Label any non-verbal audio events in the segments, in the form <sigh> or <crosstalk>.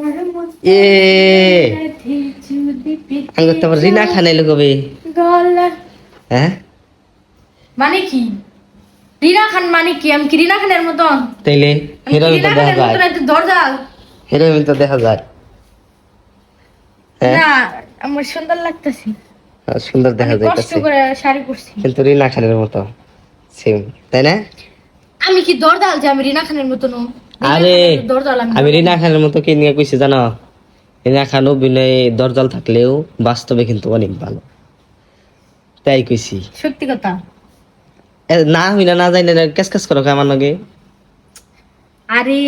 এ আঙ্গুর তোমার রিনা খানে লুকবে হ্যাঁ? মানে কি? রিনা খান মানে কি? আমি কি রিনা খানের মতন? তাইলে হিরোইন তো দেখা যায়। হিরোইন তো দেখা যায়। হ্যাঁ? না আমার সুন্দর লাগতেছে। হ্যাঁ, সুন্দর দেখা আমি কষ্ট করে শাড়ি পরছি। কিন্তু রিনা খানের মতো। সেম তাই না? আমি কি দরদাল যে আমি রিনা খানের মতন আরে আমি আমি রিনা খানের মতো কি নিয়ে কইছি জানো? রিনা খান অভিনয়ে দরজাল থাকলেও বাস্তবে কিন্তু অনেক ভালো। তাই কইছি। সত্যি কথা? না না না যাই না ক্যাস ক্যাস করো আমার লগে? আরে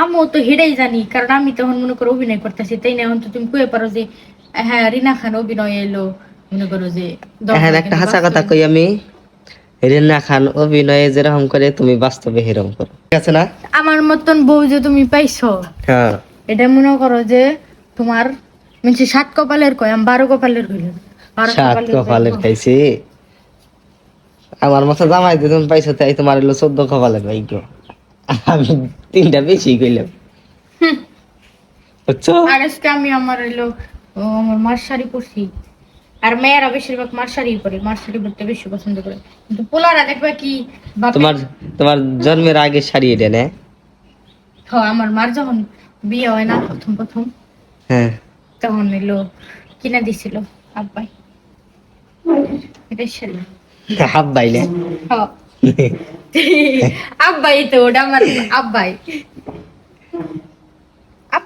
আমিও তো হেডেই জানি কারণ আমি তখন মনে করো অভিনয় করতেছি তাই না? এখন তো তুমি কয়ে পারো যে হ্যাঁ রিনা খান অভিনয় এলো মনে করো যে হ্যাঁ একটা হাসা কথা কই আমি। রিনা খান অভিনয়ে যেরকম করে তুমি বাস্তবে হেরম করো। আছে না? আমার মতন বউ যে তুমি পাইছো হ্যাঁ। এটা মনে করো যে তোমার সাত কপালের কয় আমি বারো কপালের সাত কপালের আমার মতো জামাই তুমি পাইছো তাই তোমার হলো চোদ্দ কপালের ভাগ্য আমি তিনটা বেশি কইলাম। বুঝছ? আর আজকে আমি আমার এলো আমার মার শাড়ি পরছি। আর মেয়েরা বেশিরভাগ মার শাড়ি পরে মার শাড়ি পরতে বেশি পছন্দ করে। কিন্তু পোলারা দেখবে কি তোমার তোমার জন্মের আগে শাড়ি এটা না? হ, আমার মার যখন বিয়ে হয় না প্রথম প্রথম হ্যাঁ। তখন এলো কিনা দিছিল আব্বাই। এটাই শাড়ি হাফ বাইলে হ। আব্বাই তো ওটা আমার আব্বাই।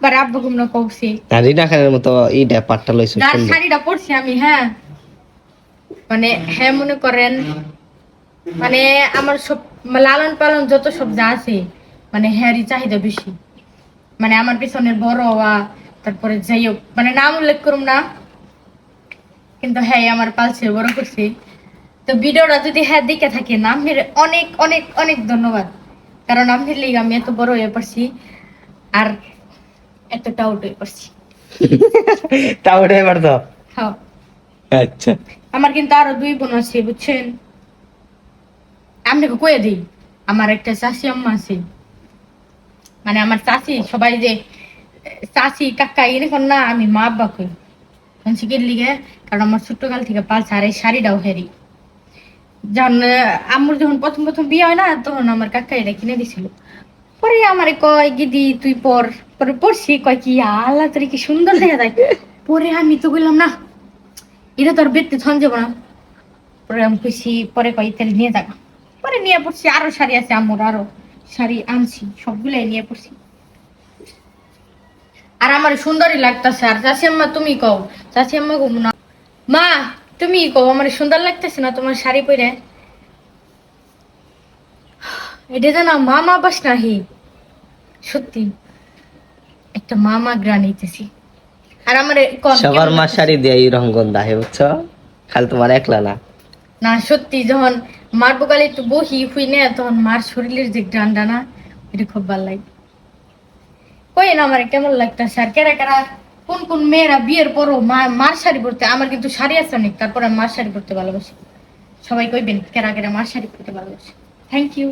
আব্বার আব্বা গুমনা কৌছি। আর রিনা খানের মতো এইটা পাটটা লইছো যার শাড়িটা পরছি আমি হ্যাঁ। মানে হ্যাঁ মনে করেন মানে আমার সব লালন পালন যত সব যা আছে মানে হ্যারই চাহিদা বেশি। মানে আমার পিছনের বড় হওয়া তারপরে যাই হোক মানে নাম উল্লেখ করুম না কিন্তু হ্যাঁ আমার পালছে বড় করছি। তো ভিডিওটা যদি হ্যাঁ দিকে থাকে না আমের অনেক অনেক অনেক ধন্যবাদ। কারণ আমের লিগে আমি এত বড় হয়ে পারছি আর টাউট হয়ে <laughs> হ্যাঁ আচ্ছা। আমার কিন্তু আরও দুই বোন আছে বুঝছেন? আপনাকে কয়ে দিই আমার একটা চাষি আম্মা আছে। মানে আমার চাষি সবাই যে চাষি কাকা এরকম না আমি মা আব্বা কই। শিখের লিগে? কারণ আমার ছোট্টকাল থেকে পালছে আর এই শাড়িটাও হেরি যখন আহ, আম্মুর যখন প্রথম প্রথম বিয়ে হয় না তখন আমার কাকা এটা কিনে দিছিল। পরে আমারে কয়, গিদি, তুই পর, পরে, পড়ছি। কয়, কি আল্লাহ তোর কি সুন্দর দেখা যায়। পরে আমি তো বললাম না, এটা তোর বেডতে থন যাব না। পরে আমি কইছি, পরে কই তাহলে নিয়ে যাবা পরে নিয়ে পড়ছি, আরও শাড়ি আছে আমার আরও শাড়ি আনছি, সবগুলাই নিয়ে পড়ছি। আর আমার সুন্দরই লাগতেছে। আর চাষি আম্মা, তুমি কও? চাষি আম্মা কব না মা, তুমি কও, আমার সুন্দর লাগতেছে না তোমার শাড়ি পরে এটা যেন মামা বাস নাহি। সত্যি একটা মামা গ্রান নিতেছি। আর আমার সবার মা শাড়ি দিয়ে এইরকম গন্ধ আহে বুঝছ? খালি তোমার একলা না। না সত্যি যখন মার বোকালে একটু বহি হুই না তখন মার শরীরের যে গ্রানটা না এটা খুব ভালো লাগে। কই না আমার কেমন লাগতেছে? আর কেরা কেরা কোন কোন মেয়েরা বিয়ের পরও মা মার শাড়ি পরতে আমার কিন্তু শাড়ি আছে অনেক তারপর আমি মার শাড়ি পরতে ভালোবাসি। সবাই কইবেন কেরা কেরা মার শাড়ি পরতে ভালোবাসি। Thank you